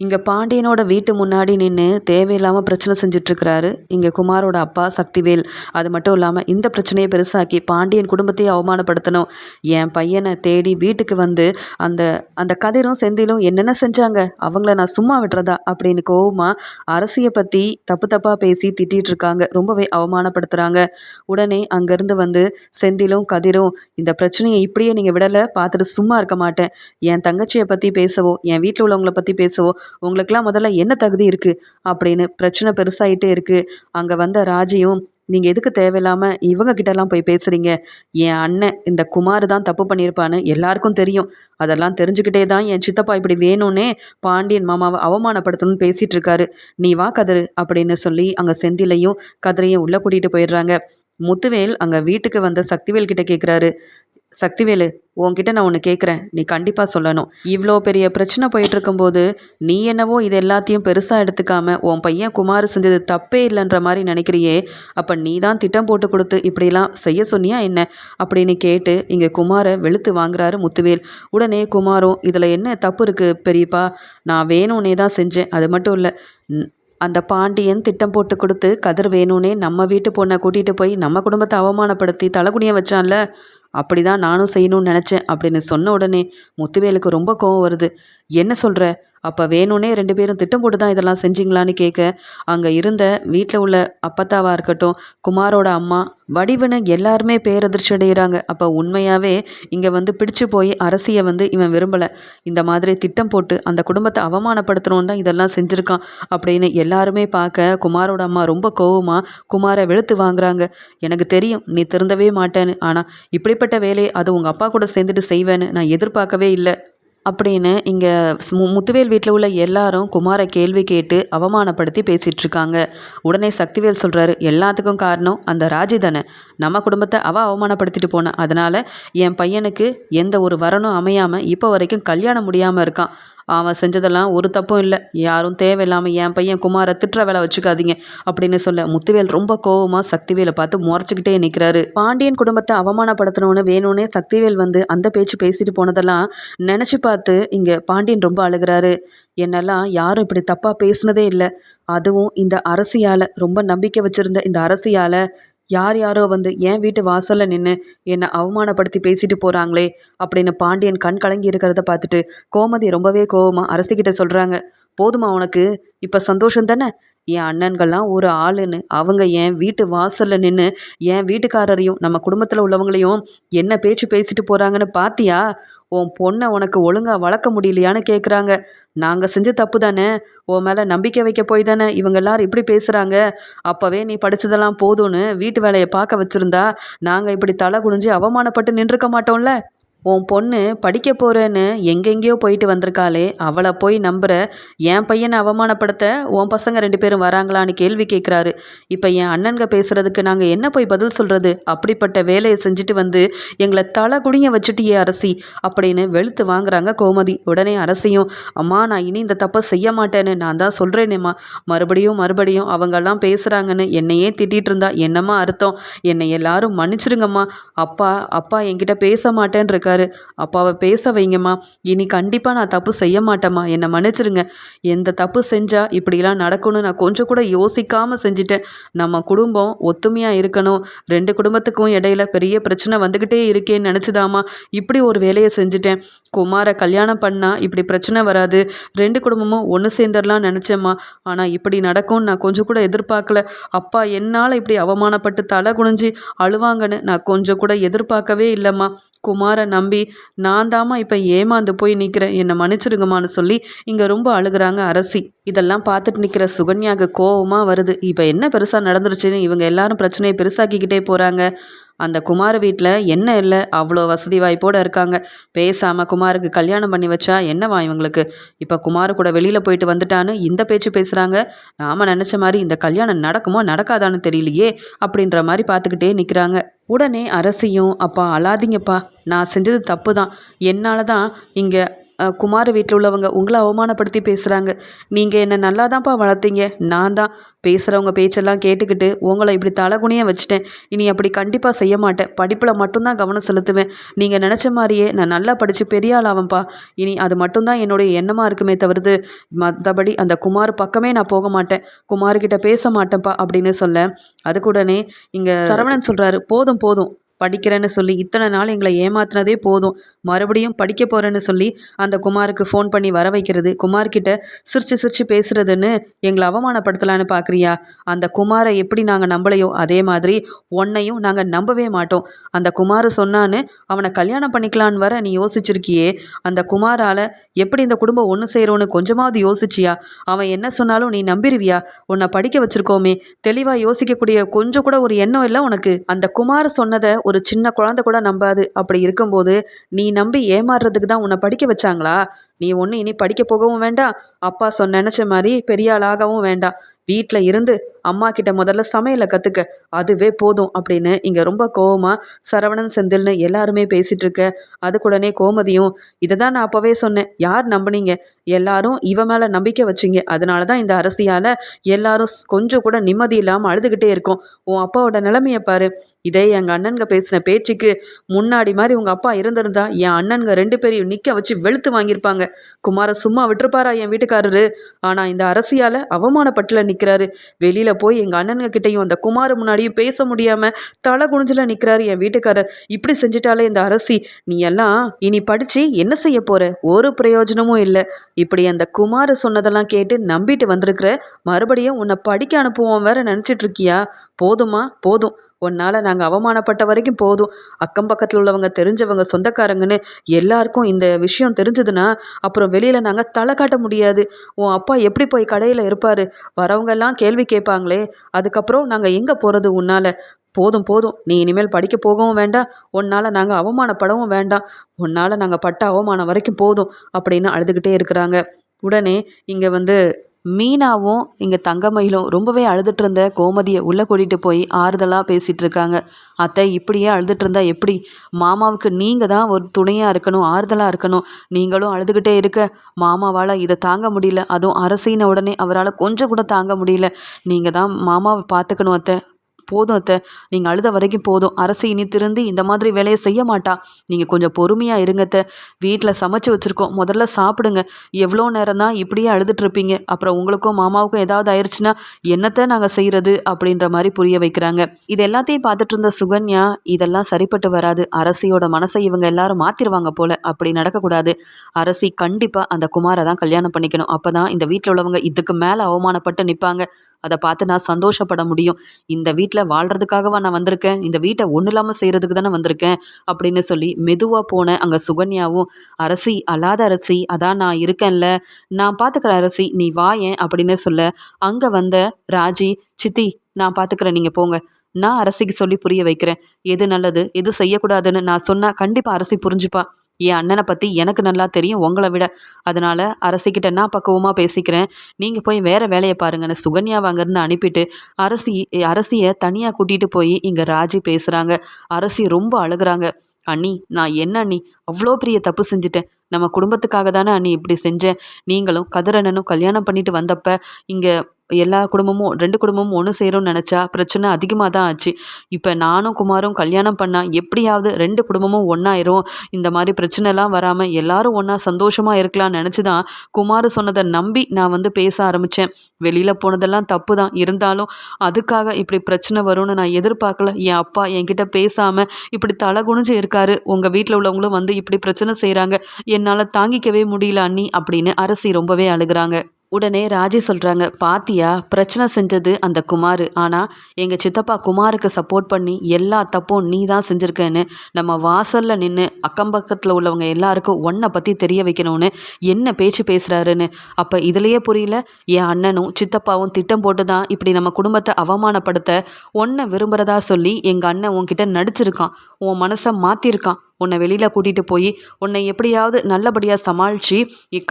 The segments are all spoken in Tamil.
இங்கே பாண்டியனோட வீட்டு முன்னாடி நின்று தேவையில்லாமல் பிரச்சனை செஞ்சிட்ருக்கிறாரு. இங்கே குமாரோட அப்பா சக்திவேல். அது மட்டும் இல்லாமல் இந்த பிரச்சனையை பெருசாக்கி பாண்டியன் குடும்பத்தையே அவமானப்படுத்தணும். என் பையனை தேடி வீட்டுக்கு வந்து அந்த அந்த கதிரும் செந்திலும் என்னென்ன செஞ்சாங்க? அவங்கள நான் சும்மா விட்டுறதா அப்படின்னு கோவமாக அரசியை பற்றி தப்பு தப்பாக பேசி திட்டிகிட்டு இருக்காங்க ரொம்பவே அவமானப்படுத்துகிறாங்க உடனே அங்கேருந்து வந்து செந்திலும் கதிரும் இந்த பிரச்சனையை இப்படியே நீங்கள் விடலை பார்த்துட்டு சும்மா இருக்க மாட்டேன். என் தங்கச்சியை பற்றி பேசவோ என் வீட்டில் உள்ளவங்களை பற்றி பேசவோ உங்களுக்கெல்லாம் முதல்ல என்ன தகுதி இருக்குது அப்படின்னு பிரச்சனை பெருசாகிட்டே இருக்குது அங்கே வந்த ராஜியும் நீங்கள் எதுக்கு தேவையில்லாமல் இவங்க கிட்டலாம் போய் பேசுகிறீங்க என் அண்ணன் இந்த குமார் தான் தப்பு பண்ணியிருப்பான்னு எல்லாருக்கும் தெரியும். அதெல்லாம் தெரிஞ்சுக்கிட்டே தான் என் சித்தப்பா இப்படி வேணும்னே பாண்டியன் மாமாவை அவமானப்படுத்தணும்னு பேசிகிட்டு இருக்காரு நீ வா கதிரு அப்படின்னு சொல்லி அங்கே செந்திலையும் கதிரையும் உள்ளே கூட்டிகிட்டு போயிடுறாங்க. முத்துவேல் அங்கே வீட்டுக்கு வந்த சக்திவேல் கிட்ட கேட்குறாரு சக்திவேலு உன்கிட்ட நான் ஒன்று கேட்குறேன் நீ கண்டிப்பாக சொல்லணும். இவ்வளோ பெரிய பிரச்சனை போயிட்டு இருக்கும்போது நீ என்னவோ இது எல்லாத்தையும் பெருசாக எடுத்துக்காம உன் பையன் குமார் செஞ்சது தப்பே இல்லைன்ற மாதிரி நினைக்கிறியே. அப்போ நீ தான் திட்டம் போட்டு கொடுத்து இப்படிலாம் செய்ய சொன்னியா என்ன? அப்படின்னு கேட்டு இங்கே குமாரை வெளுத்து வாங்குறாரு முத்துவேல். உடனே குமாரும் இதில் என்ன தப்பு இருக்குது பெரியப்பா? நான் வேணும்னே தான் செஞ்சேன். அது மட்டும் இல்லை அந்த பாண்டியன் திட்டம் போட்டு கொடுத்து கதிர் வேணும்னே நம்ம வீட்டு பொண்ணை கூட்டிகிட்டு போய் நம்ம குடும்பத்தை அவமானப்படுத்தி தலைகுனிய வச்சான்ல. அப்படி தான் நானும் செய்யணும்னு நினச்சேன் அப்படின்னு சொன்ன உடனே முத்துவேலுக்கு ரொம்ப கோவம் வருது. என்ன சொல்கிற அப்போ வேணும்னே ரெண்டு பேரும் திட்டம் போட்டு தான் இதெல்லாம் செஞ்சிங்களான்னு கேட்க அங்கே இருந்த வீட்டில் உள்ள அப்பத்தாவாக இருக்கட்டும் குமாரோட அம்மா வடிவனை எல்லாருமே பேரதிர்ச்சி அடைகிறாங்க அப்போ உண்மையாகவே இங்கே வந்து பிடிச்சு போய் அரசியை வந்து இவன் விரும்பலை. இந்த மாதிரி திட்டம் போட்டு அந்த குடும்பத்தை அவமானப்படுத்தணும் தான் இதெல்லாம் செஞ்சுருக்கான் அப்படின்னு எல்லாருமே பார்க்க குமாரோட அம்மா ரொம்ப கோவமாக குமாரை வெளுத்து வாங்குறாங்க. எனக்கு தெரியும் நீ திருந்தவே மாட்டேன்னு. ஆனால் இப்படிப்பட்ட வேலையை அது உங்கள் அப்பா கூட சேர்ந்துட்டு செய்வேன்னு நான் எதிர்பார்க்கவே இல்லை. அப்படின்னு இங்கே முத்துவேல் வீட்டில் உள்ள எல்லாரும் குமாரை கேள்வி கேட்டு அவமானப்படுத்தி பேசிகிட்டு இருக்காங்க உடனே சக்திவேல் சொல்கிறாரு எல்லாத்துக்கும் காரணம் அந்த ராஜி தானே. நம்ம குடும்பத்தை அவள் அவமானப்படுத்திட்டு போனான் அதனால் என் பையனுக்கு எந்த ஒரு வரனும் அமையாமல் இப்போ வரைக்கும் கல்யாணம் முடியாமல் இருக்கான். அவன் செஞ்சதெல்லாம் ஒரு தப்பும் இல்லை. யாரும் தேவையில்லாமல் என் பையன் குமாரை திட்டுற வேலை வச்சுக்காதீங்க அப்படின்னு சொல்ல முத்துவேல் ரொம்ப கோவமாக சக்திவேலை பார்த்து முறைச்சிக்கிட்டே நிற்கிறாரு பாண்டியன் குடும்பத்தை அவமானப்படுத்தணும்னு வேணும்னே சக்திவேல் வந்து அந்த பேச்சு பேசிட்டு போனதெல்லாம் நினச்சி பார்த்து இங்கே பாண்டியன் ரொம்ப அழுகிறாரு. என்னெல்லாம் யாரும் இப்படி தப்பாக பேசினதே இல்லை. அதுவும் இந்த அரசியால் ரொம்ப நம்பிக்கை வச்சுருந்த இந்த அரசியால் யார் யாரோ வந்து என் வீட்டு வாசலில் நின்று என்னை அவமானப்படுத்தி பேசிட்டு போகிறாங்களே அப்படின்னு பாண்டியன் கண் கலங்கி இருக்கிறத பார்த்துட்டு கோமதி ரொம்பவே கோவமாக அரசிக்கிட்ட சொல்கிறாங்க போதுமா உனக்கு? இப்போ சந்தோஷம் தானே? என் அண்ணன்கள்லாம் ஒரு ஆளுன்னு அவங்க என் வீட்டு வாசலில் நின்று என் வீட்டுக்காரரையும் நம்ம குடும்பத்தில் உள்ளவங்களையும் என்ன பேச்சு பேசிட்டு போகிறாங்கன்னு பார்த்தியா உன் பொண்ணை உனக்கு ஒழுங்காக வளர்க்க முடியலையான்னு கேட்குறாங்க நாங்கள் செஞ்ச தப்பு தானே? உன் மேலே நம்பிக்கை வைக்க போய் தானே இவங்க எல்லாரும் இப்படி பேசுகிறாங்க அப்போவே நீ படித்ததெல்லாம் போதும்னு வீட்டு வேலையை பார்க்க வச்சுருந்தா நாங்கள் இப்படி தலை குனிஞ்சு அவமானப்பட்டு நின்றுக்க மாட்டோம்ல? உன் பொண்ணு படிக்க போகிறேன்னு எங்கெங்கேயோ போயிட்டு வந்திருக்காளே அவளை போய் நம்புகிற என் பையனை அவமானப்படுத்த உன் பசங்க ரெண்டு பேரும் வராங்களான்னு கேள்வி கேட்குறாரு இப்போ என் அண்ணன்க பேசுகிறதுக்கு நாங்கள் என்ன போய் பதில் சொல்கிறது அப்படிப்பட்ட வேலையை செஞ்சுட்டு வந்து எங்களை தலை குடிங்க வச்சுட்டியே அரசி அப்படின்னு வெளுத்து வாங்குறாங்க கோமதி. உடனே அரசியும் அம்மா நான் இனி இந்த தப்பை செய்ய மாட்டேன்னு நான் தான் சொல்கிறேனேம்மா மறுபடியும் மறுபடியும் அவங்கெல்லாம் பேசுகிறாங்கன்னு என்னையே திட்டிகிட்டு இருந்தா என்னம்மா அர்த்தம்? என்னை எல்லாரும் மன்னிச்சிருங்கம்மா. அப்பா அப்பா என்கிட்ட பேச மாட்டேன்னு இருக்காரு அப்பாவை பேச வைங்கம்மா. இனி கண்டிப்பாக நான் தப்பு செய்ய மாட்டேம்மா. என்னை மன்னிச்சிருங்க. எந்த தப்பு செஞ்சால் இப்படிலாம் நடக்கணும்னு நான் கொஞ்சம் கூட யோசிக்காமல் செஞ்சுட்டேன். நம்ம குடும்பம் ஒத்துமையாக இருக்கணும். ரெண்டு குடும்பத்துக்கும் இடையில பெரிய பிரச்சனை வந்துக்கிட்டே இருக்கேன்னு நினச்சிதாம்மா. இப்படி ஒரு வேலையை செஞ்சுட்டேன். குமாரை கல்யாணம் பண்ணால் இப்படி பிரச்சனை வராது. ரெண்டு குடும்பமும் ஒன்று சேர்ந்துடலாம் நினச்சேம்மா. ஆனால் இப்படி நடக்கும்னு நான் கொஞ்சம் கூட எதிர்பார்க்கல. அப்பா என்னால் இப்படி அவமானப்பட்டு தலை குனிஞ்சு அழுவாங்கன்னு நான் கொஞ்சம் கூட எதிர்பார்க்கவே இல்லைம்மா. குமாரை நம்பி நான் தாம்மா இப்போ ஏமாந்து போய் நிற்கிறேன் என்னை மன்னிச்சிருங்கம்மான்னு சொல்லி இங்கே ரொம்ப அழுகிறாங்க அரசி. இதெல்லாம் பார்த்துட்டு நிற்கிற சுகன்யாவுக்கு கோவமாக வருது. இப்போ என்ன பெருசாக நடந்துருச்சுன்னு இவங்க எல்லாரும் பிரச்சனையை பெருசாக்கிக்கிட்டே போகிறாங்க அந்த குமார் வீட்டில் என்ன இல்லை? அவ்வளோ வசதி வாய்ப்போடு இருக்காங்க. பேசாமல் குமாருக்கு கல்யாணம் பண்ணி வச்சா என்னவா இவங்களுக்கு? இப்போ குமார் கூட வெளியில் போயிட்டு வந்துட்டான்னு இந்த பேச்சு பேசுகிறாங்க நாம் நினச்ச மாதிரி இந்த கல்யாணம் நடக்குமோ நடக்காதான்னு தெரியலையே அப்படின்ற மாதிரி பார்த்துக்கிட்டே நிற்கிறாங்க உடனே அரசியும் அப்பா அழாதீங்கப்பா. நான் செஞ்சது தப்பு தான் என்னால் தான் இங்கே குமார் வீட்டில் உள்ளவங்க உங்களை அவமானப்படுத்தி பேசுகிறாங்க நீங்கள் என்னை நல்லா தான்ப்பா வளர்த்தீங்க? நான் தான். பேசுகிறவங்க பேச்செல்லாம் கேட்டுக்கிட்டு உங்களை இப்படி தலைகுனிய வச்சுட்டேன். இனி அப்படி கண்டிப்பாக செய்ய மாட்டேன். படிப்பில் மட்டும்தான் கவனம் செலுத்துவேன். நீங்கள் நினச்ச மாதிரியே நான் நல்லா படித்து பெரிய ஆளாவேன்ப்பா இனி அது மட்டும்தான் என்னுடைய எண்ணமாக இருக்குமே தவிர்த்து மற்றபடி அந்த குமார் பக்கமே நான் போக மாட்டேன். குமார்கிட்ட பேச மாட்டேன்ப்பா அப்படின்னு சொல்ல அதுக்குடனே இங்கே சரவணன் சொல்கிறாரு போதும் போதும். படிக்கிறேன்னு சொல்லி இத்தனை நாள் எங்களை ஏமாத்தினதே போதும். மறுபடியும் படிக்க போகிறேன்னு சொல்லி அந்த குமாருக்கு ஃபோன் பண்ணி வர வைக்கிறது. குமார்கிட்ட சிரிச்சு சிரிச்சு பேசுறதுன்னு எங்களை அவமானப்படுத்தலான்னு பார்க்குறியா அந்த குமாரை எப்படி நாங்கள் நம்பலையோ அதே மாதிரி உன்னையும் நாங்கள் நம்பவே மாட்டோம். அந்த குமார் சொன்னான்னு அவனை கல்யாணம் பண்ணிக்கலான்னு வர நீ யோசிச்சிருக்கியே. அந்த குமாரால் எப்படி இந்த குடும்பம் ஒன்று செய்கிறோன்னு கொஞ்சமாவது யோசிச்சியா? அவன் என்ன சொன்னாலும் நீ நம்பிடுவியா உன்னை படிக்க வச்சுருக்கோமே. தெளிவாக யோசிக்கக்கூடிய கொஞ்சம் கூட ஒரு எண்ணம் இல்லை உனக்கு. அந்த குமார் சொன்னதை ஒரு சின்ன குழந்தை கூட நம்பாது. அப்படி இருக்கும்போது நீ நம்பி ஏமாறுறதுக்கு தான் உன்னை படிக்க வச்சாங்களா? நீ ஒன்று இனி படிக்க போகவும் வேண்டாம் அப்பா சொன்ன நினச்ச மாதிரி பெரிய ஆளாகவும் வேண்டாம் வீட்டில் இருந்து அம்மா கிட்ட முதல்ல சமையலை கற்றுக்க அதுவே போதும் அப்படின்னு இங்கே ரொம்ப கோவமாக சரவணன் செந்தில்னு எல்லாருமே பேசிகிட்டு இருக்க. அதுக்குடனே கோமதியும் இதை தான் நான் அப்போவே சொன்னேன். யார் நம்புனீங்க? எல்லாரும் இவ மேலே நம்பிக்கை வச்சிங்க. அதனால தான் இந்த அரசியால் எல்லாரும் ஸ்- கொஞ்சம் கூட நிம்மதி இல்லாமல் அழுதுகிட்டே இருக்கும். உன் அப்பாவோட நிலைமையை பாரு. இதே எங்கள் அண்ணனுங்க பேசின பேச்சுக்கு முன்னாடி மாதிரி உங்கள் அப்பா இருந்திருந்தா என் அண்ணனுங்க ரெண்டு பேரையும் நிற்க வச்சு வெளுத்து வாங்கியிருப்பாங்க. குமார சும்மா விட்டுருப்பாரா என் வீட்டுக்காரரு? ஆனால் இந்த அரசியால் அவமானப்பட்டில் நிற்கிறாரு வெளியில் போய் எங்கள் அண்ணனுங்க கிட்டேயும் அந்த குமார முன்னாடியும் பேச முடியாமல் தலை குனிஞ்சில் நிற்கிறாரு என் வீட்டுக்காரர். இப்படி செஞ்சிட்டாலே இந்த அரசி. நீ எல்லாம் இனி படித்து என்ன செய்ய போகிற ஒரு பிரயோஜனமும் இல்லை. இப்படி அந்த குமார சொன்னதெல்லாம் கேட்டு நம்பிட்டு வந்திருக்கிற மறுபடியும் உன்னை படிக்க அனுப்புவோம் வேற நினச்சிட்ருக்கியா போதுமா? போதும். உன்னால் நாங்கள் அவமானப்பட்ட வரைக்கும் போதும். அக்கம் பக்கத்தில் உள்ளவங்க தெரிஞ்சவங்க சொந்தக்காரங்கன்னு எல்லாருக்கும் இந்த விஷயம் தெரிஞ்சதுன்னா அப்புறம் வெளியில் நாங்கள் தலை காட்ட முடியாது. உன் அப்பா எப்படி போய் கடையில் இருப்பார்? வரவங்கெல்லாம் கேள்வி கேட்பாங்களே. அதுக்கப்புறம் நாங்கள் எங்கே போகிறது உன்னால்? போதும் போதும். நீ இனிமேல் படிக்க போகவும் வேண்டாம். உன்னால் நாங்கள் அவமானப்படவும் வேண்டாம். உன்னால் நாங்கள் பட்ட அவமானம் வரைக்கும் போதும் அப்படின்னு அழுதுகிட்டே இருக்கிறாங்க. உடனே இங்கே வந்து மீனாவும் இங்கே தங்கமயிலும் ரொம்பவே அழுதுட்டு இருந்த கோமதியை உள்ளே கூட்டிகிட்டு போய் ஆறுதலாக பேசிகிட்டு இருக்காங்க. அத்தை இப்படியே அழுதுட்டு இருந்தா எப்படி? மாமாவுக்கு நீங்கள் தான் ஒரு துணையாக இருக்கணும் ஆறுதலாக இருக்கணும். நீங்களும் அழுதுகிட்டே இருக்க. மாமாவால் இதை தாங்க முடியல. அதுவும் அரசின உடனே அவரால் கொஞ்சம் கூட தாங்க முடியல. நீங்கள் தான் மாமாவை பார்த்துக்கணும் அத்தை. போதும் அத்தை. நீங்கள் அழுத வரைக்கும் போதும். அரசு இனி திருந்து இந்த மாதிரி வேலையை செய்ய மாட்டா. நீங்கள் கொஞ்சம் பொறுமையாக இருங்க அத்தை. வீட்டில் சமைச்சு வச்சுருக்கோம். முதல்ல சாப்பிடுங்க. எவ்வளோ நேரம் தான் இப்படியே அழுதுட்டுருப்பீங்க அப்புறம் உங்களுக்கும் மாமாவுக்கும் ஏதாவது ஆயிடுச்சுன்னா என்னத்தை நாங்கள் செய்கிறது அப்படின்ற மாதிரி புரிய வைக்கிறாங்க. இது எல்லாத்தையும் பார்த்துட்டு இருந்த சுகன்யா இதெல்லாம் சரிப்பட்டு வராது. அரசியோட மனசை இவங்க எல்லாரும் மாற்றிடுவாங்க போல. அப்படி நடக்கக்கூடாது. அரசி கண்டிப்பாக அந்த குமாரை தான் கல்யாணம் பண்ணிக்கணும். அப்போ தான் இந்த வீட்டில் உள்ளவங்க இதுக்கு மேலே அவமானப்பட்டு நிற்பாங்க அதை பார்த்து நான் சந்தோஷப்பட முடியும். இந்த வீட்டில் வாழ்கிறதுக்காகவா நான் வந்திருக்கேன்? இந்த வீட்டை ஒன்றும் இல்லாமல் செய்கிறதுக்கு தானே வந்திருக்கேன்? அப்படின்னு சொல்லி மெதுவாக போன அங்கே சுகன்யாவும் அரசி அல்லாத அரசி அதான் நான் இருக்கேன்ல. நான் பார்த்துக்கிற அரசி நீ வாயேன் அப்படின்னு சொல்ல அங்கே வந்த ராஜி சித்தி நான் பார்த்துக்கிறேன் நீங்கள் போங்க. நான் அரசிக்கு சொல்லி புரிய வைக்கிறேன். எது நல்லது எது செய்யக்கூடாதுன்னு நான் சொன்னால் கண்டிப்பாக அரசி புரிஞ்சுப்பா. என் அண்ணனை பற்றி எனக்கு நல்லா தெரியும். உங்களை விட. அதனால் அரசிக்கிட்ட நான் பக்குவமாக பேசிக்கிறேன். நீங்கள் போய் வேறு வேலையை பாருங்கன்னு சுகன்யாவை அங்கேருந்து அனுப்பிட்டு அரசி அரசியை தனியாக கூட்டிகிட்டு போய் இங்கே ராஜி பேசுகிறாங்க அரசி ரொம்ப அழுகுறாங்க. அண்ணி நான் என்ன அண்ணி? அவ்வளோ பெரிய தப்பு செஞ்சுட்டேன். நம்ம குடும்பத்துக்காக தானே அண்ணி இப்படி செஞ்சேன். நீங்களும் கதிரண்ணனும் கல்யாணம் பண்ணிட்டு வந்தப்ப இங்கே எல்லா குடும்பமும் ரெண்டு குடும்பமும் ஒன்று சேரும்னு நினச்சா பிரச்சனை அதிகமாக தான் ஆச்சு. இப்போ நானும் குமாரும் கல்யாணம் பண்ணால் எப்படியாவது ரெண்டு குடும்பமும் ஒன்றாயிரும் இந்த மாதிரி பிரச்சனைலாம் வராமல் எல்லாரும் ஒன்றா சந்தோஷமாக இருக்கலாம்னு நினச்சி தான் குமார் சொன்னதை நம்பி நான் வந்து பேச ஆரம்பித்தேன் வெளியில் போனதெல்லாம் தப்பு தான். இருந்தாலும் அதுக்காக இப்படி பிரச்சனை வரும்னு நான் எதிர்பார்க்கல. என் அப்பா என்கிட்ட பேசாமல் இப்படி தலை குனிஞ்சு இருக்காரு. உங்கள் வீட்டில் உள்ளவங்களும் வந்து இப்படி பிரச்சனை செய்கிறாங்க என்னால் தாங்கிக்கவே முடியல அண்ணி அப்படின்னு அரசி ரொம்பவே அழுகிறாங்க. உடனே ராஜி சொல்கிறாங்க பாத்தியா பிரச்சனை செஞ்சது அந்த குமார். ஆனால் எங்கள் சித்தப்பா குமாருக்கு சப்போர்ட் பண்ணி எல்லா தப்பும் நீ தான் செஞ்சுருக்கேன்னு நம்ம வாசலில் நின்று அக்கம் பக்கத்தில் உள்ளவங்க எல்லாருக்கும் உன்னை பற்றி தெரிய வைக்கணும்னு என்ன பேச்சு பேசுகிறாருன்னு அப்போ இதுலேயே புரியல என் அண்ணனும் சித்தப்பாவும் திட்டம் போட்டு தான் இப்படி நம்ம குடும்பத்தை அவமானப்படுத்த உன்னை விரும்புகிறதா சொல்லி எங்கள் அண்ணன் உன்கிட்ட நடிச்சிருக்கான். உன் மனசை மாற்றிருக்கான் உன்னை வெளியில் கூட்டிகிட்டு போய் உன்னை எப்படியாவது நல்லபடியாக சமாளித்து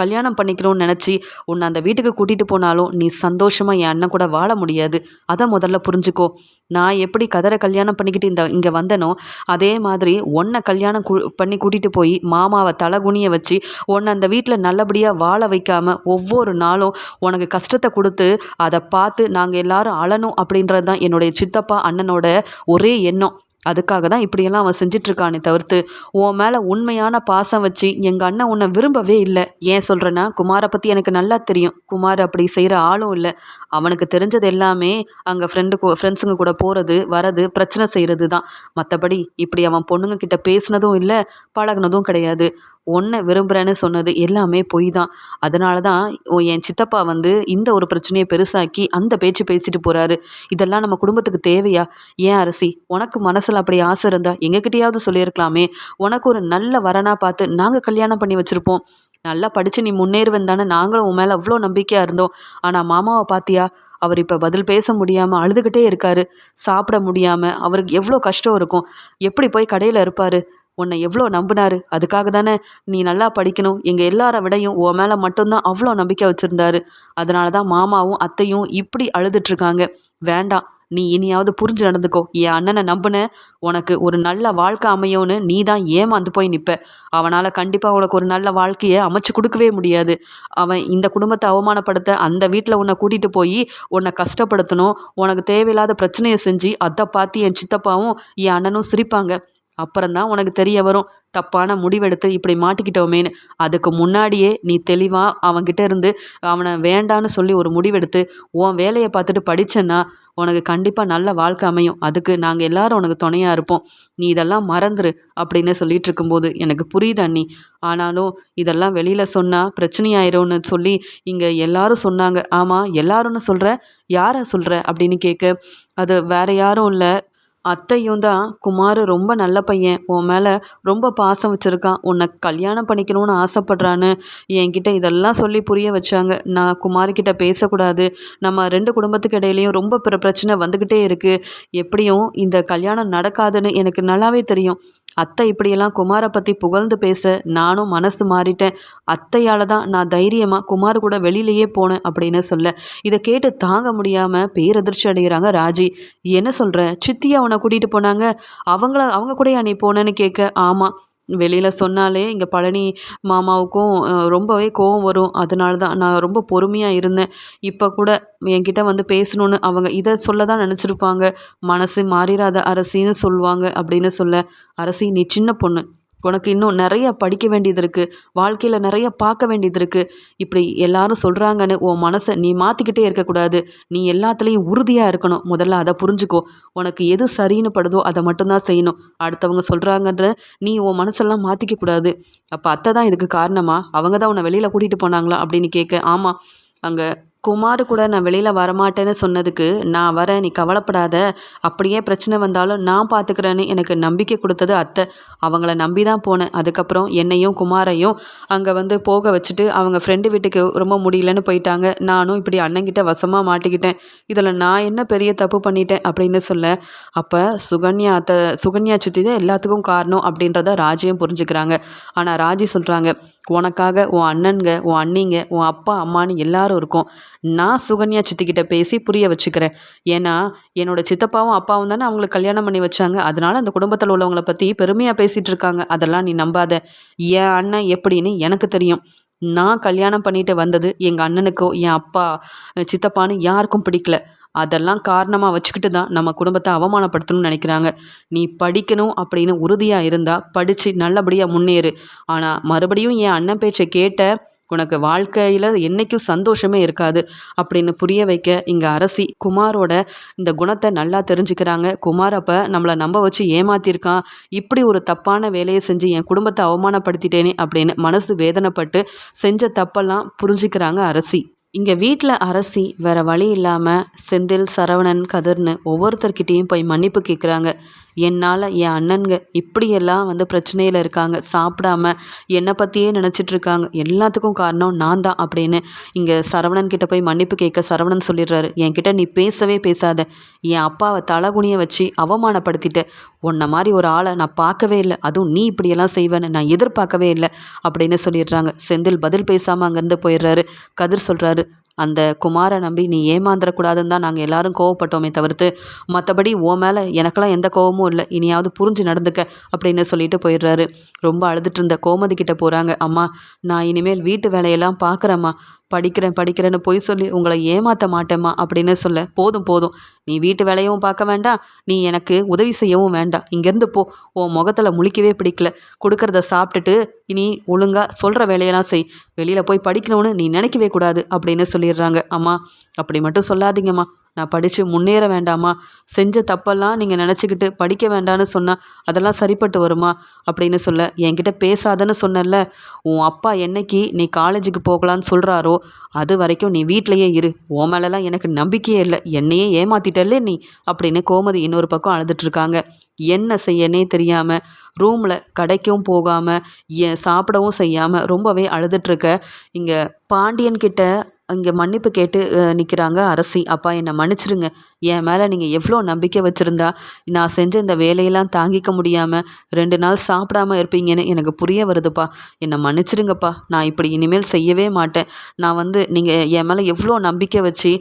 கல்யாணம் பண்ணிக்கணும்னு நினச்சி உன்னை அந்த வீட்டுக்கு கூட்டிகிட்டு போனாலும் நீ சந்தோஷமாக என் அண்ணன் கூட வாழ முடியாது. அதை முதல்ல புரிஞ்சுக்கோ. நான் எப்படி கதரை கல்யாணம் பண்ணிக்கிட்டு இந்த இங்கே வந்தனோ அதே மாதிரி உன்னை கல்யாணம் கு பண்ணி கூட்டிகிட்டு போய் மாமாவை தலகுனிய வச்சு உன்னை அந்த வீட்டில் நல்லபடியாக வாழ வைக்காமல் ஒவ்வொரு நாளும் உனக்கு கஷ்டத்தை கொடுத்து அதை பார்த்து நாங்கள் எல்லாரும் அழணும் அப்படின்றது தான் என்னுடைய சித்தப்பா அண்ணனோட ஒரே எண்ணம். அதுக்காக தான் இப்படியெல்லாம் அவன் செஞ்சிட்ருக்கானே தவிர்த்து உன் மேலே உண்மையான பாசம் வச்சு எங்கள் அண்ணன் உன்னை விரும்பவே இல்லை. ஏன் சொல்கிறேன்னா குமாரை பற்றி எனக்கு நல்லா தெரியும். குமார் அப்படி செய்கிற ஆளும் இல்லை. அவனுக்கு தெரிஞ்சது எல்லாமே அங்கே ஃப்ரெண்டு ஃப்ரெண்ட்ஸுங்க கூட போகிறது வரது பிரச்சனை செய்கிறது தான் மற்றபடி இப்படி அவன் பொண்ணுங்க கிட்ட பேசினதும் இல்லை பழகினதும் கிடையாது. ஒன்றை விரும்புகிறேன்னு சொன்னது எல்லாமே பொய் தான் அதனால தான் என் சித்தப்பா வந்து இந்த ஒரு பிரச்சனையை பெருசாக்கி அந்த பேச்சு பேசிட்டு போகிறாரு இதெல்லாம் நம்ம குடும்பத்துக்கு தேவையா? ஏன் அரசி உனக்கு மனசில் அப்படி ஆசை இருந்தால் எங்ககிட்டயாவது சொல்லியிருக்கலாமே. உனக்கு ஒரு நல்ல வரனாக பார்த்து நாங்கள் கல்யாணம் பண்ணி வச்சுருப்போம். நல்லா படித்து நீ முன்னேறுவன் தானே. நாங்களும் உன் மேலே அவ்வளோ நம்பிக்கையாக இருந்தோம். ஆனால் மாமாவை பார்த்தியா அவர் இப்போ பதில் பேச முடியாமல் அழுதுகிட்டே இருக்காரு. சாப்பிட முடியாமல் அவருக்கு எவ்வளோ கஷ்டம் இருக்கும். எப்படி போய் கடையில் இருப்பார்? உன்னை எவ்வளோ நம்பினாரு? அதுக்காக தானே நீ நல்லா படிக்கணும். எங்கள் எல்லாரை விடையும் உன் மேலே மட்டும்தான் அவ்வளோ நம்பிக்கை வச்சுருந்தாரு. அதனால தான் மாமாவும் அத்தையும் இப்படி அழுதுட்ருக்காங்க. வேண்டாம் நீ இனியாவது புரிஞ்சு நடந்துக்கோ. என் அண்ணனை நம்புன உனக்கு ஒரு நல்ல வாழ்க்கை அமையும்னு நீ தான் ஏமாந்து போய் நிற்ப அவனால் கண்டிப்பாக உனக்கு ஒரு நல்ல வாழ்க்கையை அமைச்சு கொடுக்கவே முடியாது. அவன் இந்த குடும்பத்தை அவமானப்படுத்த அந்த வீட்டில் உன்னை கூட்டிகிட்டு போய் உன்னை கஷ்டப்படுத்தணும் உனக்கு தேவையில்லாத பிரச்சனையை செஞ்சு அதை பார்த்து என் சித்தப்பாவும் என் அண்ணனும் சிரிப்பாங்க. அப்புறம்தான் உனக்கு தெரிய வரும். தப்பான முடிவெடுத்து இப்படி மாட்டிக்கிட்டோமேன்னு. அதுக்கு முன்னாடியே நீ தெளிவாக அவன்கிட்ட இருந்து அவனை வேண்டான்னு சொல்லி ஒரு முடிவெடுத்து உன் வேலையை பார்த்துட்டு படித்தேன்னா உனக்கு கண்டிப்பாக நல்ல வாழ்க்கை அமையும். அதுக்கு நாங்கள் எல்லாரும் உனக்கு துணையாக இருப்போம். நீ இதெல்லாம் மறந்துரு அப்படின்னு சொல்லிட்டு இருக்கும்போது எனக்கு புரியுது அண்ணி. ஆனாலும் இதெல்லாம் வெளியில் சொன்னால் பிரச்சனையாயிரும்னு சொல்லி இங்கே எல்லாரும் சொன்னாங்க. ஆமாம் எல்லாரும்னு சொல்கிற யாரை சொல்கிற அப்படின்னு கேட்க அது வேற யாரும் இல்லை. அத்தையும் தான் குமார் ரொம்ப நல்ல பையன். உன் மேலே ரொம்ப பாசம் வச்சுருக்கான். உன்னை கல்யாணம் பண்ணிக்கணும்னு ஆசைப்பட்றான்னு என்கிட்ட இதெல்லாம் சொல்லி புரிய வச்சாங்க. நான் குமார்கிட்ட பேசக்கூடாது. நம்ம ரெண்டு குடும்பத்துக்கு இடையிலையும் ரொம்ப பிற பிரச்சனை வந்துக்கிட்டே இருக்குது எப்படியும் இந்த கல்யாணம் நடக்காதுன்னு எனக்கு நல்லாவே தெரியும். அத்தை இப்படியெல்லாம் குமாரை பற்றி புகழ்ந்து பேச நானும் மனசு மாறிட்டேன். அத்தையால் தான் நான் தைரியமாக குமார் கூட வெளியிலேயே போனேன் அப்படின்னு சொல்ல. இதை கேட்டு தாங்க முடியாமல் பேரதிர்ச்சி அடைகிறாங்க ராஜி. என்ன சொல்கிற சித்தி அவனை கூட்டிகிட்டு போனாங்க. அவங்கள அவங்க கூடயா நீ போனேன்னு கேட்க ஆமாம் வெளியில் சொன்னாலே இங்கே பழனி மாமாவுக்கும் ரொம்பவே கோவம் வரும். அதனால தான் நான் ரொம்ப பொறுமையாக இருந்தேன். இப்போ கூட என்கிட்ட வந்து பேசணுன்னு அவங்க இதை சொல்ல தான் நினச்சிருப்பாங்க. மனசு மாறிடாத அரசின்னு சொல்லுவாங்க அப்படின்னு சொல்ல அரசி நீ சின்ன பொண்ணு. உனக்கு இன்னும் நிறைய படிக்க வேண்டியது இருக்குது வாழ்க்கையில் நிறைய பார்க்க வேண்டியது இருக்குது இப்படி எல்லாரும் சொல்கிறாங்கன்னு உன் மனசை நீ மாற்றிக்கிட்டே இருக்கக்கூடாது. நீ எல்லாத்துலேயும் உறுதியாக இருக்கணும். முதல்ல அதை புரிஞ்சுக்கோ. உனக்கு எது சரின்னு படுதோ அதை மட்டும்தான் செய்யணும். அடுத்தவங்க சொல்கிறாங்கன்ற நீ உன் மனசெல்லாம் மாற்றிக்க கூடாது அப்போ அத்தை தான் இதுக்கு காரணமா? அவங்க தான் உன்னை வெளியில் கூட்டிகிட்டு போனாங்களா அப்படின்னு கேட்க ஆமாம் அங்கே குமார் கூட நான் வெளியில் வரமாட்டேன்னு சொன்னதுக்கு நான் வரேன் நீ கவலைப்படாத. அப்படியே பிரச்சனை வந்தாலும் நான் பார்த்துக்கிறேன்னு எனக்கு நம்பிக்கை கொடுத்தது அத்தை. அவங்கள நம்பி தான் போனேன். அதுக்கப்புறம் என்னையும் குமாரையும் அங்கே வந்து போக வச்சுட்டு அவங்க ஃப்ரெண்டு வீட்டுக்கு ரொம்ப முடியலன்னு போயிட்டாங்க. நானும் இப்படி அண்ணங்கிட்ட வசமாக மாட்டிக்கிட்டேன். இதில் நான் என்ன பெரிய தப்பு பண்ணிட்டேன்? அப்படின்னு சொல்ல அப்போ சுகன்யா அத்தை சுகன்யா சுற்றி தான் எல்லாத்துக்கும் காரணம் அப்படின்றத ராஜியும் புரிஞ்சுக்கிறாங்க. ஆனால் ராஜி சொல்கிறாங்க உனக்காக உன் அண்ணனுங்க உன் அண்ணிங்க உன் அப்பா அம்மான்னு எல்லாரும் இருக்கும். நான் சுகன்யா சித்திக்கிட்ட பேசி புரிய வச்சுக்கிறேன். ஏன்னா என்னோட சித்தப்பாவும் அப்பாவும் தானே அவங்களுக்கு கல்யாணம் பண்ணி வச்சாங்க. அதனால அந்த குடும்பத்தில் உள்ளவங்கள பற்றி பெருமையாக பேசிகிட்டு இருக்காங்க. அதெல்லாம் நீ நம்பாத. என் அண்ணன் எப்படின்னு எனக்கு தெரியும். நான் கல்யாணம் பண்ணிட்டு வந்தது எங்கள் அண்ணனுக்கோ என் அப்பா சித்தப்பான்னு யாருக்கும் பிடிக்கல. அதெல்லாம் காரணமாக வச்சுக்கிட்டு தான் நம்ம குடும்பத்தை அவமானப்படுத்தணும்னு நினைக்கிறாங்க. நீ படிக்கணும் அப்படின்னு உறுதியாக இருந்தால் படித்து நல்லபடியாக முன்னேறு. ஆனால் மறுபடியும் என் அண்ணன் பேச்சை கேட்ட உனக்கு வாழ்க்கையில் என்றைக்கும் சந்தோஷமே இருக்காது அப்படின்னு புரிய வைக்க இங்கே அரசி குமாரோட இந்த குணத்தை நல்லா தெரிஞ்சுக்கிறாங்க. குமார் அப்போ நம்மளை நம்ப வச்சு ஏமாத்திருக்கான். இப்படி ஒரு தப்பான வேலையை செஞ்சு என் குடும்பத்தை அவமானப்படுத்திட்டேனே அப்படின்னு மனசு வேதனைப்பட்டு செஞ்ச தப்பெல்லாம் புரிஞ்சுக்கிறாங்க அரசி. இங்கே வீட்டில் அரசி வேறு வழி இல்லாமல் செந்தில் சரவணன் கதிர்னு ஒவ்வொருத்தர்கிட்டேயும் போய் மன்னிப்பு கேட்குறாங்க என்னால் என் அண்ணனுங்க இப்படியெல்லாம் வந்து பிரச்சனையில் இருக்காங்க. சாப்பிடாம என்னை பற்றியே நினச்சிட்ருக்காங்க எல்லாத்துக்கும் காரணம் நான் தான் அப்படின்னு இங்கே சரவணன் கிட்ட போய் மன்னிப்பு கேட்க சரவணன் சொல்லிடுறாரு. என்கிட்ட நீ பேசவே பேசாத. என் அப்பாவை தலகுனியை வச்சு அவமானப்படுத்திட்ட. உன்னை மாதிரி ஒரு ஆளை நான் பார்க்கவே இல்லை. அதுவும் நீ இப்படியெல்லாம் செய்வேன்னு நான் எதிர்பார்க்கவே இல்லை. அப்படின்னு சொல்லிடுறாங்க. செந்தில் பதில் பேசாமல் அங்கேருந்து போயிடுறாரு. கதிர் சொல்கிறாரு அந்த குமாரை நம்பி நீ ஏமாந்துடக்கூடாதுன்னு தான் நாங்கள் எல்லாரும் கோவப்பட்டோமே தவிர்த்து மற்றபடி ஓ மேலே எனக்கெல்லாம் எந்த கோவமும் இல்லை. இனியாவது புரிஞ்சு நடந்துக்க அப்படின்னு சொல்லிட்டு போயிடுறாரு. ரொம்ப அழுதுட்டு இருந்த கோமதி கிட்ட போகிறாங்க அம்மா நான் இனிமேல் வீட்டு வேலையெல்லாம் பார்க்குறேம்மா படிக்கிறேன் படிக்கிறேன்னு பொய் சொல்லி உங்களை ஏமாற்ற மாட்டேம்மா அப்படின்னு சொல்ல போதும் போதும். நீ வீட்டு வேலையும் பார்க்க வேண்டாம். நீ எனக்கு உதவி செய்யவும் வேண்டாம். இங்கேருந்து போ. உன் முகத்தில் முழிக்கவே பிடிக்கல. கொடுக்கறத சாப்பிட்டுட்டு இனி ஒழுங்காக சொல்கிற வேலையெல்லாம் செய். வெளியில் போய் படிக்கணும்னு நீ நினைக்கவே கூடாது அப்படின்னு சொல்லிடுறாங்க. அம்மா அப்படி மட்டும் சொல்லாதீங்கம்மா. நான் படித்து முன்னேற வேண்டாமா? செஞ்ச தப்பெல்லாம் நீங்கள் நினச்சிக்கிட்டு படிக்க வேண்டான்னு சொன்னால் அதெல்லாம் சரிப்பட்டு வருமா? அப்படின்னு சொல்ல என்கிட்ட பேசாதன்னு சொன்னல உன் அப்பா என்னைக்கு நீ காலேஜுக்கு போகலான்னு சொல்கிறாரோ அது வரைக்கும் நீ வீட்டிலையே இரு. ஓ மேலெலாம் எனக்கு நம்பிக்கையே இல்லை. என்னையே ஏமாத்திட்டல்ல நீ அப்படின்னு கோமதி இன்னொரு பக்கம் அழுதுட்ருக்காங்க. என்ன செய்யனே தெரியாமல் ரூமில் கடைக்கும் போகாமல் ஏன் சாப்பிடவும் செய்யாமல் ரொம்பவே அழுதுட்ருக்க. இங்கே பாண்டியன்கிட்ட இங்கே மன்னிப்பு கேட்டு நிற்கிறாங்க அரசி. அப்பா என்னை மன்னிச்சிடுங்க என் மேலே நீங்கள் எவ்வளோ நம்பிக்கை வச்சுருந்தா நான் செஞ்ச இந்த வேலையெல்லாம் தாங்கிக்க முடியாமல் ரெண்டு நாள் சாப்பிடாம இருப்பீங்கன்னு எனக்கு புரிய வருதுப்பா. என்னை மன்னிச்சிடுங்கப்பா நான் இப்படி இனிமேல் செய்யவே மாட்டேன். நான் வந்து நீங்கள் என் மேலே எவ்வளோ நம்பிக்கை வச்சு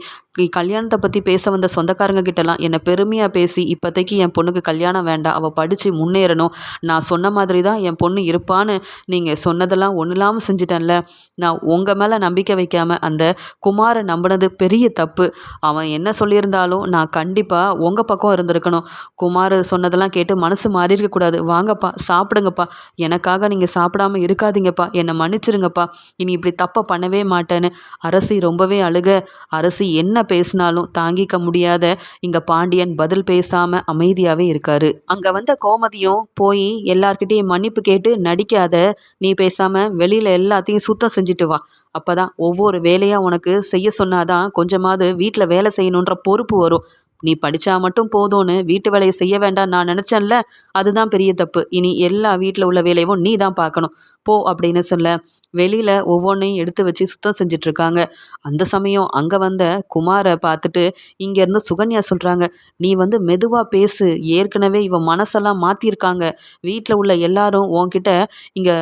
கல்யாணத்தை பற்றி பேச வந்த சொந்தக்காரங்க கிட்டலாம் என்னை பெருமையாக பேசி இப்போதைக்கு என் பொண்ணுக்கு கல்யாணம் வேண்டாம். அவள் படித்து முன்னேறணும். நான் சொன்ன மாதிரி தான் என் பொண்ணு இருப்பான்னு நீங்கள் சொன்னதெல்லாம் ஒன்றும் இல்லாமல் செஞ்சிட்டேன்ல. நான் உங்கள் மேலே நம்பிக்கை வைக்காமல் அந்த குமாரை நம்பினது பெரிய தப்பு. அவன் என்ன சொல்லியிருந்தாலும் நான் கண்டிப்பாக உங்கள் பக்கம் இருந்திருக்கணும். குமார் சொன்னதெல்லாம் கேட்டு மனசு மாறி இருக்கக்கூடாது வாங்கப்பா சாப்பிடுங்கப்பா. எனக்காக நீங்கள் சாப்பிடாம இருக்காதீங்கப்பா. என்னை மன்னிச்சிருங்கப்பா. இனி இப்படி தப்பை பண்ணவே மாட்டேன்னு அரசி ரொம்பவே அழுக. அரசி என்ன பேசினாலும் தாங்கிக்க முடியாத இங்க பாண்டியன் பதில் பேசாம அமைதியாவே இருக்காரு. அங்க வந்த கோமதியும் போய் எல்லார்கிட்டயும் மன்னிப்பு கேட்டு நடிக்காத நீ பேசாம வெளியில எல்லாத்தையும் சுத்தம் செஞ்சுட்டு வா. அப்பதான் ஒவ்வொரு வேலையா உனக்கு செய்ய சொன்னாதான் கொஞ்சமாவது வீட்டில் வேலை செய்யணுன்ற பொறுப்பு வரும். நீ படித்தா மட்டும் போதும்னு வீட்டு வேலையை செய்ய வேண்டாம் நான் நினச்சேன்ல அதுதான் பெரிய தப்பு. இனி எல்லா வீட்டில் உள்ள வேலையும் நீ தான் பார்க்கணும். போ அப்படின்னு சொல்ல வெளியில் ஒவ்வொன்றையும் எடுத்து வச்சு சுத்தம் செஞ்சிட்ருக்காங்க. அந்த சமயம் அங்கே வந்த குமாரை பார்த்துட்டு இங்கேருந்து சுகன்யா சொல்கிறாங்க நீ வந்து மெதுவாக பேசு. ஏற்கனவே இவன் மனசெல்லாம் மாற்றிருக்காங்க வீட்டில் உள்ள எல்லாரும் உன்கிட்ட இங்கே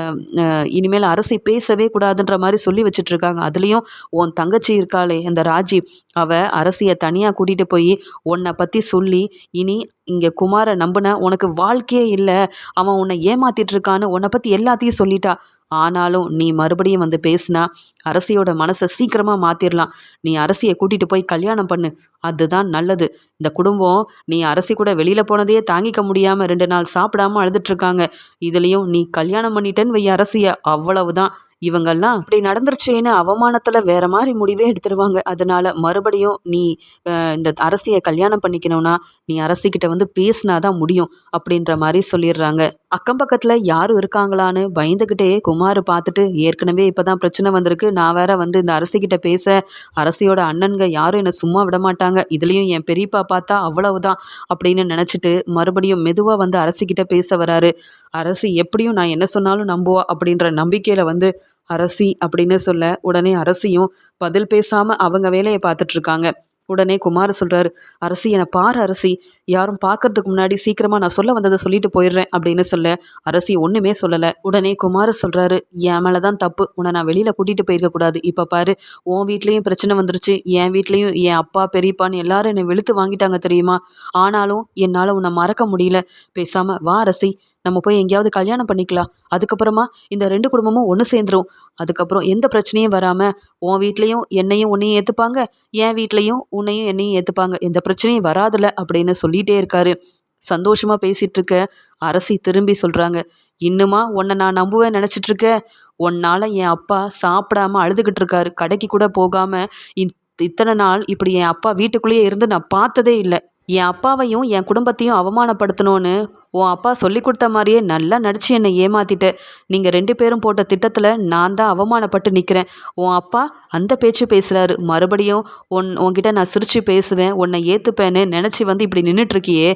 இனிமேல் அரசி பேசவே கூடாதுன்ற மாதிரி சொல்லி வச்சிட்ருக்காங்க. அதுலேயும் உன் தங்கச்சி இருக்காளே இந்த ராஜி. அவள் அரசியை தனியாக கூட்டிகிட்டு போய் உன்னை பற்றி சொல்லி இனி இங்கே குமாரை நம்பின உனக்கு வாழ்க்கையே இல்லை. அவன் உன்னை ஏமாத்திட்டு இருக்கான்னு உன்னை பற்றி எல்லாத்தையும் சொல்லிட்டா. ஆனாலும் நீ மறுபடியும் வந்து பேசினா அரசியோட மனசை சீக்கிரமாக மாற்றிடலாம் நீ அரசியை கூட்டிகிட்டு போய் கல்யாணம் பண்ணு. அதுதான் நல்லது. இந்த குடும்பம் நீ அரசி கூட வெளியில் போனதையே தாங்கிக்க முடியாமல் ரெண்டு நாள் சாப்பிடாம அழுதுட்ருக்காங்க. இதுலேயும் நீ கல்யாணம் பண்ணிட்டேன்னு வை அரசியை. அவ்வளவுதான். இவங்கெல்லாம் இப்படி நடந்துருச்சேன்னு அவமானத்தில் வேற மாதிரி முடிவே எடுத்துருவாங்க. அதனால மறுபடியும் நீ இந்த அரசியை கல்யாணம் பண்ணிக்கணும்னா நீ அரசிக்கிட்ட வந்து பேசினாதான் முடியும் அப்படின்ற மாதிரி சொல்லிடுறாங்க. அக்கம் பக்கத்தில் யாரும் இருக்காங்களான்னு பயந்துக்கிட்டே குமார் பார்த்துட்டு ஏற்கனவே இப்போ தான் பிரச்சனை வந்திருக்கு. நான் வேற வந்து இந்த அரசிக்கிட்ட பேச அரசியோட அண்ணன்க யாரும் என்னை சும்மா விட மாட்டாங்க இதுலேயும் என் பெரியப்பா பார்த்தா அவ்வளவுதான் அப்படின்னு நினச்சிட்டு மறுபடியும் மெதுவாக வந்து அரசிக்கிட்ட பேச வராரு. அரசி எப்படியும் நான் என்ன சொன்னாலும் நம்புவா அப்படின்ற நம்பிக்கையில் வந்து அரசி அப்படின்னு சொல்ல உடனே அரசியும் பதில் பேசாமல் அவங்க வேலையை பார்த்துட்ருக்காங்க உடனே குமார் சொல்கிறாரு அரசி என்னை பாரு அரசி. யாரும் பார்க்கறதுக்கு முன்னாடி சீக்கிரமாக நான் சொல்ல வந்ததை சொல்லிட்டு போயிடுறேன் அப்படின்னு சொல்ல அரசி ஒன்றுமே சொல்லலை. உடனே குமார் சொல்கிறாரு என் மேலே தான் தப்பு. உன்னை நான் வெளியில் கூட்டிகிட்டு போயிருக்கக்கூடாது இப்போ பாரு உன் வீட்லேயும் பிரச்சனை வந்துருச்சு. என் வீட்லேயும் என் அப்பா பெரியப்பான்னு எல்லாரும் என்னை வெளுத்து வாங்கிட்டாங்க தெரியுமா? ஆனாலும் என்னால் உன்னை மறக்க முடியல. பேசாமல் வா அரசி. நம்ம போய் எங்கேயாவது கல்யாணம் பண்ணிக்கலாம். அதுக்கப்புறமா இந்த ரெண்டு குடும்பமும் ஒன்று சேர்ந்துரும். அதுக்கப்புறம் எந்த பிரச்சனையும் வராமல் உன் வீட்லேயும் என்னையும் உன்னையும் ஏற்றுப்பாங்க என் வீட்லேயும் உன்னையும் என்னையும் ஏற்றுப்பாங்க எந்த பிரச்சனையும் வராதில்ல அப்படின்னு சொல்லிகிட்டே இருக்காரு. சந்தோஷமாக பேசிகிட்டு இருக்க. அரசி திரும்பி சொல்கிறாங்க இன்னுமா உன்னை நான் நம்புவேன் நினச்சிட்டு இருக்க? உன்னால் என் அப்பா சாப்பிடாம அழுதுகிட்டு இருக்காரு. கடைக்கு கூட போகாமல் இத்தனை நாள் இப்படி என் அப்பா வீட்டுக்குள்ளேயே இருந்து நான் பார்த்ததே இல்லை. என் அப்பாவையும் என் குடும்பத்தையும் அவமானப்படுத்தணும்னு உன் அப்பா சொல்லி கொடுத்த மாதிரியே நல்லா நடிச்சு என்னை ஏமாத்திட்ட. நீங்கள் ரெண்டு பேரும் போட்ட திட்டத்தில் நான் தான் அவமானப்பட்டு நிற்கிறேன் உன் அப்பா அந்த பேச்சு பேசுகிறாரு மறுபடியும் உன் உன்கிட்ட நான் சிரித்து பேசுவேன். உன்னை ஏற்றுப்பேன்னு நினச்சி வந்து இப்படி நின்றுட்டுருக்கியே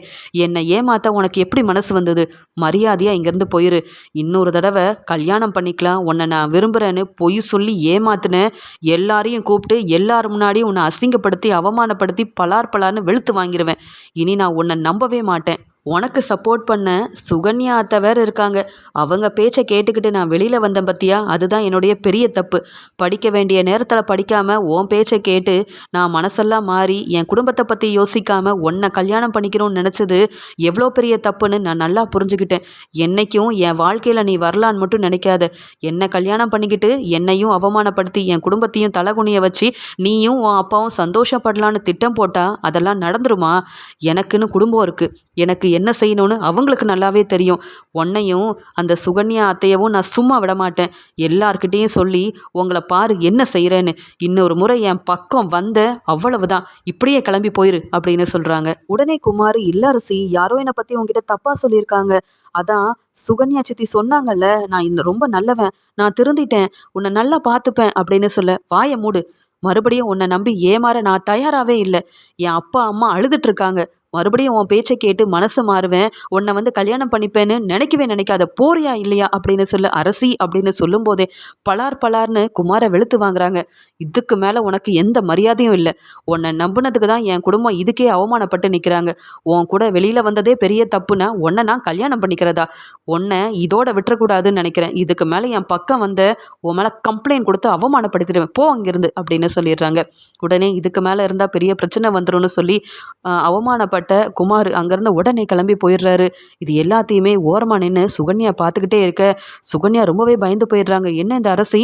என்னை ஏமாத்த உனக்கு எப்படி மனசு வந்தது? மரியாதையாக இங்கேருந்து போயிரு. இன்னொரு தடவை கல்யாணம் பண்ணிக்கலாம். உன்னை நான் விரும்புகிறேன்னு பொய் சொல்லி ஏமாத்தினேன். எல்லாரையும் கூப்பிட்டு எல்லார் முன்னாடியும் உன்னை அசிங்கப்படுத்தி அவமானப்படுத்தி பலார் பலார்னு வெளுத்து வாங்கிடுவேன் இனி நான் உன்னை நம்பவே மாட்டேன். உனக்கு சப்போர்ட் பண்ண சுகன்யா அத்தை வேற இருக்காங்க. அவங்க பேச்சை கேட்டுக்கிட்டு நான் வெளியில் வந்தேன் பத்தியா? அதுதான் என்னுடைய பெரிய தப்பு. படிக்க வேண்டிய நேரத்தில் படிக்காமல் உன் பேச்சை கேட்டு நான் மனசெல்லாம் மாறி என் குடும்பத்தை பற்றி யோசிக்காமல் உன்னை கல்யாணம் பண்ணிக்கணும்னு நினச்சது எவ்வளோ பெரிய தப்புன்னு நான் நல்லா புரிஞ்சுக்கிட்டேன். என்னைக்கும் என் வாழ்க்கையில் நீ வரலான்னு மட்டும் நினைக்காத. என்னை கல்யாணம் பண்ணிக்கிட்டு என்னையும் அவமானப்படுத்தி என் குடும்பத்தையும் தலகுனிய வச்சு நீயும் உன் அப்பாவும் சந்தோஷப்படலான்னு திட்டம் போட்டால் அதெல்லாம் நடந்துருமா? எனக்குன்னு குடும்பம் இருக்குது எனக்கு என்ன செய்யணும்னு அவங்களுக்கு நல்லாவே தெரியும். உன்னையும் அந்த சுகன்யா அத்தையவும் நான் சும்மா விட மாட்டேன் எல்லார்கிட்டேயும் சொல்லி உங்களை பாரு என்ன செய்கிறேன்னு இன்னொரு முறை என் பக்கம் வந்த அவ்வளவுதான். இப்படியே கிளம்பி போயிரு அப்படின்னு சொல்கிறாங்க உடனே குமார் இல்லரசி யாரோ என்னை பற்றி உங்ககிட்ட தப்பாக சொல்லியிருக்காங்க. அதான் சுகன்யா சித்தி சொன்னாங்கல்ல நான் இன்னும் ரொம்ப நல்லவன். நான் திருந்திட்டேன். உன்னை நல்லா பார்த்துப்பேன் அப்படின்னு சொல்ல வாயை மூடு. மறுபடியும் உன்னை நம்பி ஏமாற நான் தயாராகவே இல்லை. என் அப்பா அம்மா அழுதுட்டு இருக்காங்க. மறுபடியும் உன் பேச்சை கேட்டு மனசு மாறுவேன். உன்னை வந்து கல்யாணம் பண்ணிப்பேன்னு நினைக்கவே நினைக்காத. போறியா இல்லையா அப்படின்னு சொல்லு. அரசி அப்படின்னு சொல்லும்போதே பலார் பலார்னு குமாரை வெளுத்து வாங்குறாங்க. இதுக்கு மேலே உனக்கு எந்த மரியாதையும் இல்லை. உன்னை நம்பினதுக்கு தான் என் குடும்பம் இதுக்கே அவமானப்பட்டு நிற்கிறாங்க உன் கூட வெளியில் வந்ததே பெரிய தப்புனா உன்னை நான் கல்யாணம் பண்ணிக்கிறதா? உன்னை இதோட விட்டுறக்கூடாதுன்னு நினைக்கிறேன். இதுக்கு மேலே என் பக்கம் வந்த உன் மேலே கம்ப்ளைண்ட் கொடுத்து அவமானப்படுத்திடுவேன். போ அங்கிருந்து அப்படின்னு சொல்லிடுறாங்க. உடனே இதுக்கு மேலே இருந்தால் பெரிய பிரச்சனை வந்துடும் சொல்லி அவமானப்பட்ட குமார் அங்கேருந்து உடனே கிளம்பி போயிடுறாரு. இது எல்லாத்தையுமே ஓரமாக நின்று சுகன்யா பார்த்துக்கிட்டே இருக்க. சுகன்யா ரொம்பவே பயந்து போயிடுறாங்க. என்ன இந்த அரசி?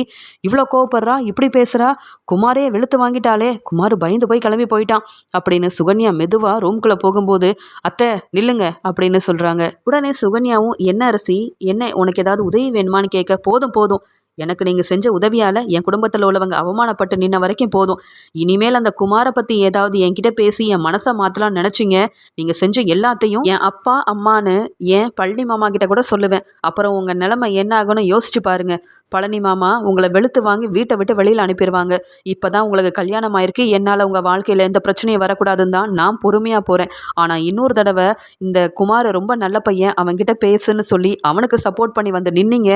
இவ்வளோ கோவப்படுறா? இப்படி பேசுகிறா குமாரே வெளுத்து வாங்கிட்டாலே குமார் பயந்து போய் கிளம்பி போயிட்டான். அப்படின்னு சுகன்யா மெதுவாக ரூம்குள்ளே போகும்போது அத்தை நில்லுங்க. அப்படின்னு சொல்கிறாங்க உடனே சுகன்யாவும் என்ன அரசி? என்ன உனக்கு ஏதாவது உதவி வேணுமான்னு கேட்க? போதும் போதும். எனக்கு நீங்கள் செஞ்ச உதவியால் என் குடும்பத்தில் உள்ளவங்க அவமானப்பட்டு நின்ன வரைக்கும் போதும். இனிமேல் அந்த குமாரை பற்றி ஏதாவது என்கிட்ட பேசி என் மனசை மாற்றலாம்னு நினச்சிங்க. நீங்கள் செஞ்ச எல்லாத்தையும் என் அப்பா அம்மானு என் பழனி மாமா கிட்ட கூட சொல்லுவேன். அப்புறம் உங்கள் நிலைமை என்ன ஆகும்னு யோசிச்சு பாருங்க. பழனி மாமா உங்களை வெளுத்து வாங்கி வீட்டை விட்டு வெளியில் அனுப்பிடுவாங்க இப்போ தான் உங்களுக்கு கல்யாணம் ஆயிருக்கு. என்னால் உங்கள் வாழ்க்கையில் எந்த பிரச்சனையும் வரக்கூடாதுன்னு தான் நான் பொறுமையாக போகிறேன் ஆனால் இன்னொரு தடவை இந்த குமார் ரொம்ப நல்ல பையன். அவன்கிட்ட பேசுன்னு சொல்லி அவனுக்கு சப்போர்ட் பண்ணி வந்து நின்னீங்க.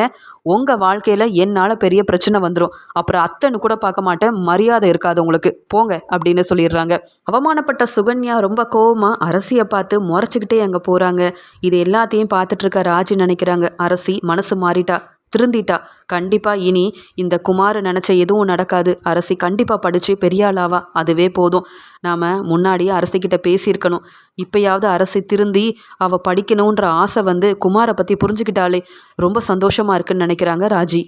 உங்கள் வாழ்க்கையில் என் என்னால் பெரிய பிரச்சனை வந்துடும் அப்புறம் அத்தைன்னு கூட பார்க்க மாட்டேன். மரியாதை இருக்காது உங்களுக்கு. போங்க அப்படின்னு சொல்லிடுறாங்க. அவமானப்பட்ட சுகன்யா ரொம்ப கோவமாக அரசியை பார்த்து முறைச்சிக்கிட்டே அங்கே போகிறாங்க இது எல்லாத்தையும் பார்த்துட்டு இருக்க ராஜி நினைக்கிறாங்க. அரசி மனசு மாறிட்டா திருந்திட்டா. கண்டிப்பாக இனி இந்த குமார் நினச்ச எதுவும் நடக்காது. அரசி கண்டிப்பாக படித்து பெரிய ஆளாவா? அதுவே போதும். நாம் முன்னாடியே அரசிக்கிட்ட பேசியிருக்கணும். இப்போயாவது அரசி திருந்தி அவள் படிக்கணுன்ற ஆசை வந்து குமாரை பற்றி புரிஞ்சுக்கிட்டாலே ரொம்ப சந்தோஷமாக இருக்குன்னு நினைக்கிறாங்க ராஜி.